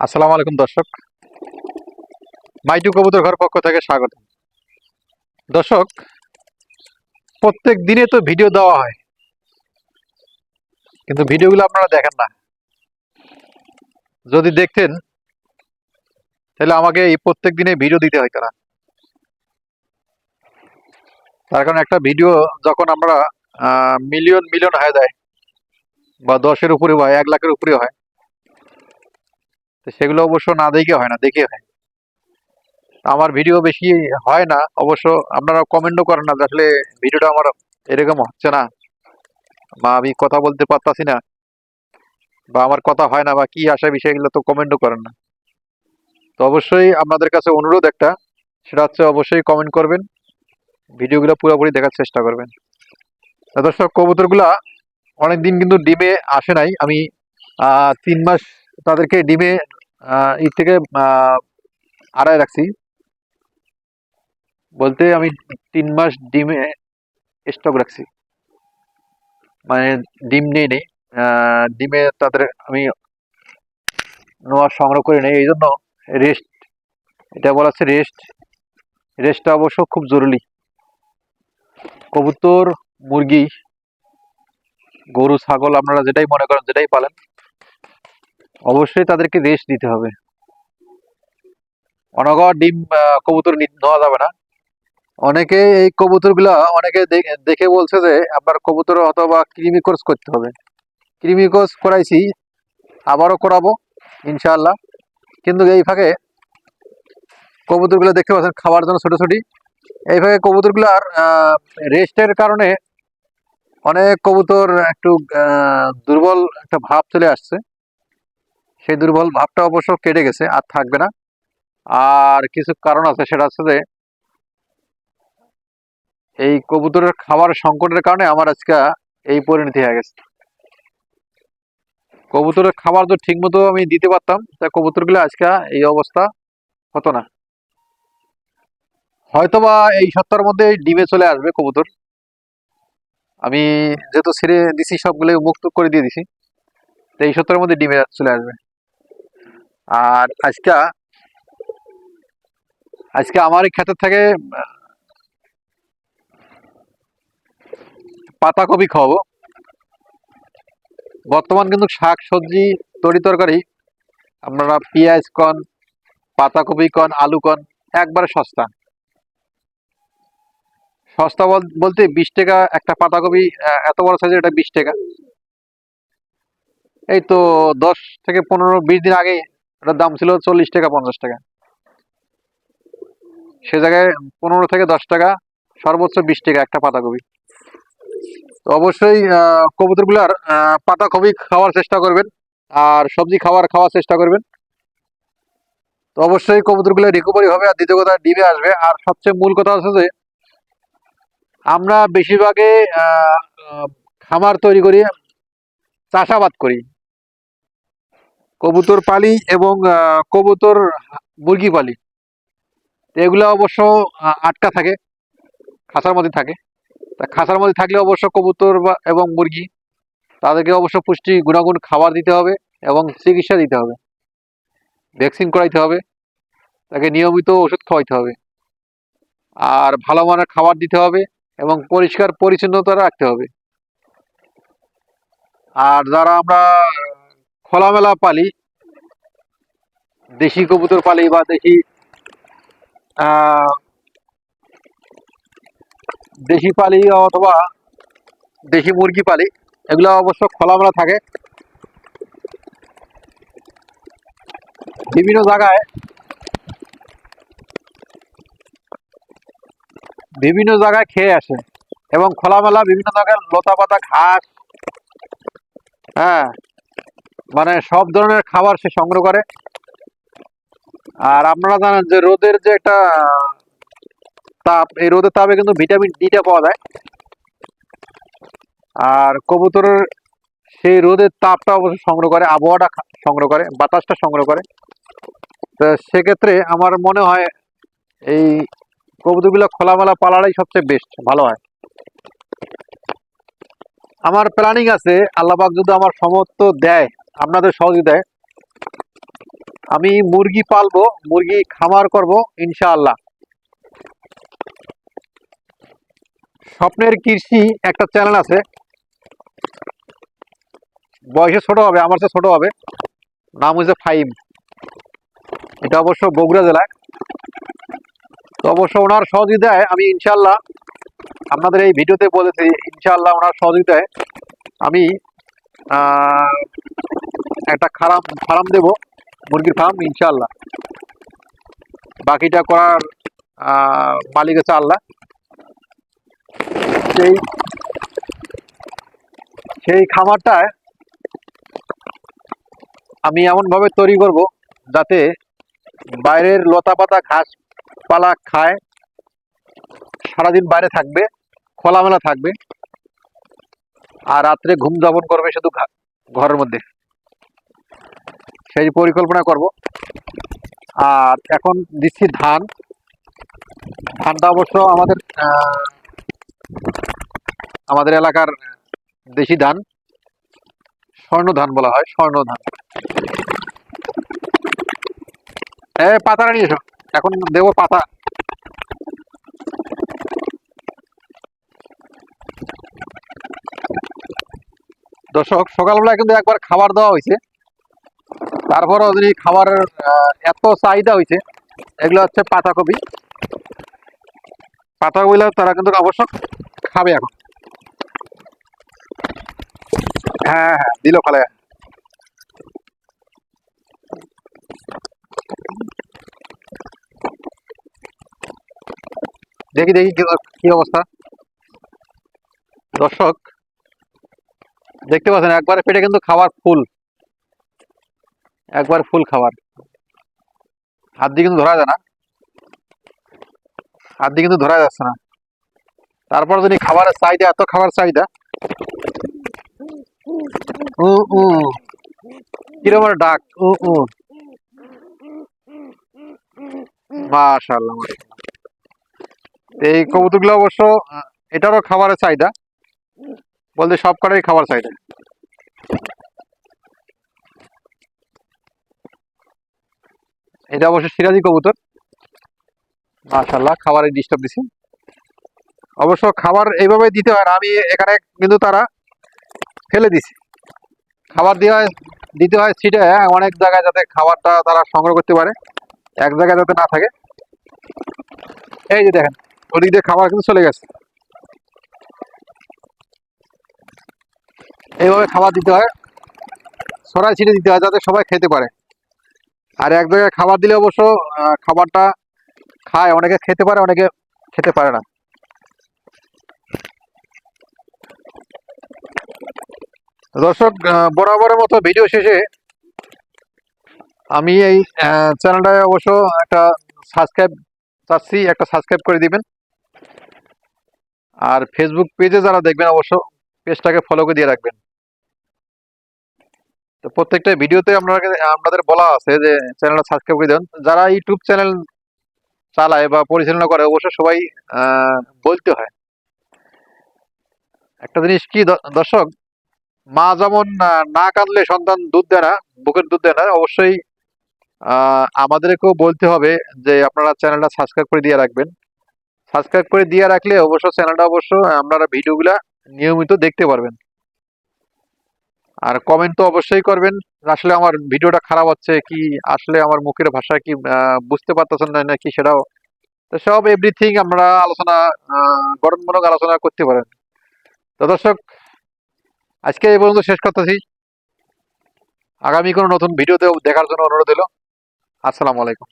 আসসালামু আলাইকুম, দর্শক। মাইটু কবুতর ঘর পক্ষ থেকে স্বাগত। দর্শক, প্রত্যেক দিনে তো ভিডিও দেওয়া হয়, কিন্তু ভিডিওগুলো আপনারা দেখেন না। যদি দেখতেন, তাহলে আমাকে এই প্রত্যেক দিনে ভিডিও দিতে হইতো না। তার কারণ একটা ভিডিও যখন আমরা মিলিয়ন মিলিয়ন হয়ে যায়, বা দশের উপরে হয় এক লাখের উপরে হয় তো সেগুলো অবশ্য না দেখে হয় না, দেখে হয়। আমার ভিডিও বেশি হয় না, অবশ্য আপনারা কমেন্টও করেন না আসলে ভিডিওটা আমার এরকম হচ্ছে না, বা আমি কথা বলতে পারতাছি না, বা আমার কথা হয় না, বা কি আসা বিষয়গুলো তো কমেন্টও করেন না। তো অবশ্যই আপনাদের কাছে অনুরোধ একটা, সেটা হচ্ছে অবশ্যই কমেন্ট করবেন, ভিডিওগুলো পুরোপুরি দেখার চেষ্টা করবেন। দর্শক, কবুতরগুলা অনেকদিন কিন্তু ডিমে আসে নাই, আমি তিন মাস তাদেরকে ডিমে ঈদ থেকে আড়াই রাখছি। বলতে আমি তিন মাস ডিমে স্টক রাখছি। মানে ডিম নেই নেই ডিমে তাদের আমি নোয়া সংগ্রহ করে নেই এই জন্য রেস্ট এটা বলা হচ্ছে রেস্ট রেস্টটা অবশ্য খুব জরুরি। কবুতর, মুরগি, গরু, ছাগল আপনারা যেটাই মনে করেন, যেটাই পালেন অবশ্যই তাদেরকে রেস্ট দিতে হবে। অনগর ডিম কবুতর নেওয়া যাবে না। অনেকে এই কবুতরগুলা অনেকে দেখে বলছে যে আপনার কবুতর অথবা কৃমি কোর্স করতে হবে। কৃমি কোর্স করাইছি, আবারও করাবো, ইনশাআল্লাহ। কিন্তু এই ফাঁকে কবুতরগুলো দেখতে পাচ্ছেন, খাওয়ার জন্য ছোট ছোটি। এই ফাঁকে কবুতরগুলার রেস্টের কারণে অনেক কবুতর একটু দুর্বল একটা ভাব চলে আসছে। সেই দুর্বল ভাবটা অবশ্য কেটে গেছে, আর থাকবে না। আর কিছু কারণ আছে, সেটা হচ্ছে যে এই কবুতরের খাবার সংকটের কারণে আমার আজকে এই পরিণতি হয়ে গেছে। কবুতরের খাবার তো ঠিক মতো আমি দিতে পারতাম, তা কবুতরগুলো আজকে এই অবস্থা হতো না। হয়তোবা এই সপ্তাহের মধ্যে ডিমে চলে আসবে কবুতর। আমি যেহেতু ছেড়ে দিছি সবগুলো মুক্ত করে দিয়ে দিছি তো এই সপ্তাহের মধ্যে ডিমে চলে আসবে। আর আজকে আজকে আমার এই ক্ষেতের থেকে পাতাকপি খাওয়াবো। বর্তমান কিন্তু শাক, সবজি, তরি তরকারি, আপনারা পেঁয়াজ কন পাতাকপি কন, আলু কন, একবারে সস্তা। সস্তা বল- বলতে বিশ টাকা একটা পাতাকপি এত বড় সাইজের এটা বিশ টাকা। এই তো দশ থেকে পনেরো, বিশ দিন আগে এটার দাম ছিল চল্লিশ টাকা, পঞ্চাশ টাকা। সে জায়গায় পনেরো থেকে দশ টাকা, সর্বোচ্চ বিশ টাকা একটা পাতাকপি। তো অবশ্যই কবুতরগুলার পাতাকপি খাওয়ার চেষ্টা করবেন, আর সবজি খাওয়ার খাওয়ার চেষ্টা করবেন। তো অবশ্যই কবুতরগুলো রিকভারি হবে, আর দ্বিতীয় কথা ডিমে আসবে। আর সবচেয়ে মূল কথা হচ্ছে যে, আমরা বেশিরভাগে খামার তৈরি করি, চাষাবাদ করি। কবুতর পালি এবং কবুতর মুরগি পালি। এগুলো অবশ্য আটকা থাকে, খাঁচার মধ্যে থাকে। তা খাঁচার মধ্যে থাকলে অবশ্য কবুতর বা- এবং মুরগি, তাদেরকে অবশ্য পুষ্টি গুণাগুণ খাবার দিতে হবে এবং চিকিৎসা দিতে হবে। ভ্যাকসিন করাইতে হবে, তাকে নিয়মিত ওষুধ খাওয়াইতে হবে। আর ভালো মানের খাবার দিতে হবে এবং পরিষ্কার পরিচ্ছন্নতা রাখতে হবে। আর যারা আমরা খোলামেলা পালি। দেশি কবুতর পালি বা দেশি দেশি পালি অথবা দেশি মুরগি পালি, এগুলো অবশ্য খোলামেলা থাকে। বিভিন্ন জায়গায় বিভিন্ন জায়গায় খেয়ে আসে এবং খোলামেলা বিভিন্ন জায়গায় লতা পাতা ঘাস হ্যাঁ মানে সব ধরনের খাবার সে সংগ্রহ করে। আর আপনারা জানেন যে রোদের যে একটা তাপ, এই রোদের তাপে কিন্তু ভিটামিন ডিটা পাওয়া যায়। আর কবুতরের সেই রোদের তাপটা অবশ্য সংগ্রহ করে, আবহাওয়াটা সংগ্রহ করে, বাতাসটা সংগ্রহ করে। তো সেক্ষেত্রে আমার মনে হয় এই কবুতরগুলো খোলামেলা পালাটাই সবচেয়ে বেস্ট ভালো হয়। আমার প্ল্যানিং আছে আল্লাহবাক যদি আমার সমর্থ দেয় আপনাদের সহযোগিতায় আমি মুরগি পালবো, মুরগি খামার করব, ইনশাআল্লাহ। স্বপ্নের কৃষি একটা চ্যানেল আছে। বয়সে ছোট হবে, আমার চেয়ে ছোট হবে। নাম হচ্ছে ফাইম এটা অবশ্য বগুড়া জেলায়। তো অবশ্য ওনার সহযোগিতায় আমি ইনশাল্লাহ আপনাদের এই ভিডিওতে বলেছি ইনশাল্লাহ ওনার সহযোগিতায় আমি একটা খারাপ ফার্ম দেব, মুরগির ফার্ম ইনশাল্লাহ বাকিটা করার মালিক আছে আল্লাহ। সেই সেই খামারটায় আমি এমন ভাবে তৈরি করব যাতে বাইরের লতা পাতা ঘাস পালা খায়, সারাদিন বাইরে থাকবে, খোলামেলা থাকবে। আর রাত্রে ঘুম যাপন করবে শুধু ঘরের মধ্যে। সেই পরিকল্পনা করব। আর এখন দিচ্ছি ধান। ধানটা অবশ্য আমাদের আমাদের এলাকার দেশি ধান। স্বর্ণ ধান বলা হয়, স্বর্ণ ধান। এ, পাতাটা নিয়ে এসো। এখন দেবো পাতা। দর্শক সকালবেলা কিন্তু একবার খাবার দেওয়া হয়েছে। তারপরও যদি খাবারের আহ, এত চাহিদা হয়েছে এগুলো হচ্ছে পাতাকপি। পাতাকপিগুলো তারা কিন্তু অবশ্য খাবে এখন। হ্যাঁ হ্যাঁ দিল ফলে দেখি দেখি কি অবস্থা। দর্শক দেখতে পাচ্ছেন, একবারে পেটে কিন্তু খাবার ফুল। একবার ফুল খাবার। হাত দিয়ে কিন্তু ধরা যায় না। হাত দিয়ে কিন্তু ধরা যাচ্ছে না। তারপর যদি খাবারের চাহিদা, এত খাবার চাহিদা। কীরকম ডাক। মাশাআল্লাহ। এই কবুতরগুলো অবশ্য, এটারও খাবারের চাহিদা। বলতে সব কটাই খাবার চাহিদা এটা অবশ্য সিরাজি কবুতর। মাশাল্লাহ খাবারের ডিস্টার্ব দিছি। অবশ্য খাবার এইভাবে দিতে হয় না, আমি এখানে কিন্তু তারা ফেলে দিছি। খাবার দেওয়া হয়, দিতে হয় সিটে অনেক জায়গায় যাতে খাবারটা তারা সংগ্রহ করতে পারে, এক জায়গায় যাতে না থাকে। এই যে দেখেন, ওদিক দিয়ে খাবার কিন্তু চলে গেছে। এইভাবে খাবার দিতে হয়। সরাই ছিটে দিতে হয় যাতে সবাই খেতে পারে। আর এক জায়গায় খাবার দিলে অবশ্য খাবারটা খায়, অনেকে খেতে পারে, অনেকে খেতে পারে না। দর্শক বরাবরের মতো ভিডিও শেষে আমি এই চ্যানেলটায় অবশ্য একটা সাবস্ক্রাইব চাচ্ছি, একটা সাবস্ক্রাইব করে দিবেন। আর ফেসবুক পেজে যারা দেখবেন অবশ্য পেজটাকে ফলো করে দিয়ে রাখবেন। তো প্রত্যেকটা ভিডিওতে আপনাকে, আপনাদের বলা আছে যে চ্যানেলটা সাবস্ক্রাইব করে দেন। যারা ইউটিউব চ্যানেল চালায় বা পরিচালনা করে অবশ্য সবাই বলতে হয়। একটা জিনিস কি দর্শক, মা যেমন না কাঁদলে সন্তান দুধ দেয় না, বুকের দুধ দেয় না, অবশ্যই আমাদেরকেও বলতে হবে যে আপনারা চ্যানেলটা সাবস্ক্রাইব করে দিয়ে রাখবেন। সাবস্ক্রাইব করে দিয়ে রাখলে অবশ্য চ্যানেলটা অবশ্য, আপনারা ভিডিওগুলা নিয়মিত দেখতে পারবেন। আর কমেন্ট তো অবশ্যই করবেন, আসলে আমার ভিডিওটা খারাপ হচ্ছে কি, আসলে আমার মুখের ভাষা কি বুঝতে পারতেছেন না, নাকি সেটাও। তো সব এভরিথিং আমরা আলোচনা গঠনমূলক আলোচনা করতে পারেন। তো দর্শক, আজকে এই পর্যন্ত শেষ করতেছি। আগামী কোনো নতুন ভিডিওতে দেখার জন্য অনুরোধ হলো আসসালামু আলাইকুম।